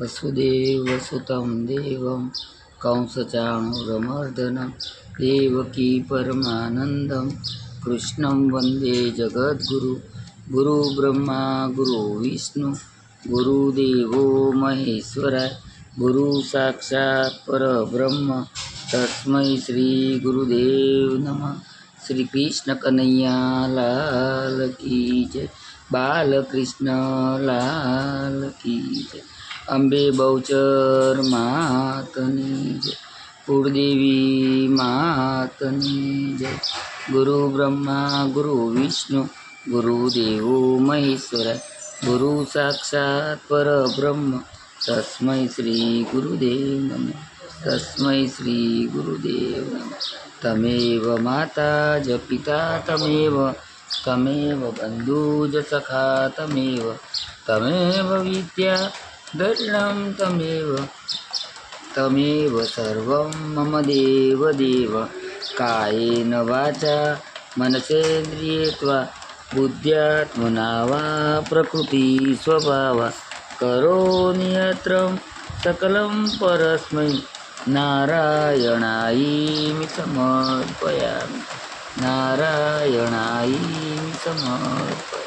वसुदेवसुतं देव कंसचाणुरमर्दन, देवकी परमानन्दं, कृष्णं वंदे जगद्गुरु गुरुब्रह्मा गुरुविष्णु गुरुदेवो महेश्वराय गुरुसाक्षात् परब्रह्म, तस्मै श्रीगुरुदेव नमः। लाल की जय, बालकृष्ण लाल की जय। અંબે બહુચર માતની જય કુળદેવી માતની જય ગુરુ બ્રહ્મા ગુરુ વિષ્ણુ ગુરુદેવો મહેશ્વર ગુરુ સાક્ષાત પરબ્રહ્મ તસ્મૈ શ્રી ગુરુદેવ નમઃ તસ્મૈ શ્રી ગુરુદેવ નમઃ તમેવ માતા જ પિતા તમેવ તમેવ બંધુ જ સખા તમેવ તમેવ વિદ્યા दर्शनं तमेव तमेव सर्वं मम देव देव। कायेन वाचा मनसेंद्रिये त्वा बुद्ध्यात्मना वा प्रकृती स्वभावा। करोनियत्रं सकलं परस्मै नारायणायी मी समर्पयामि। नारायणायी समर्पया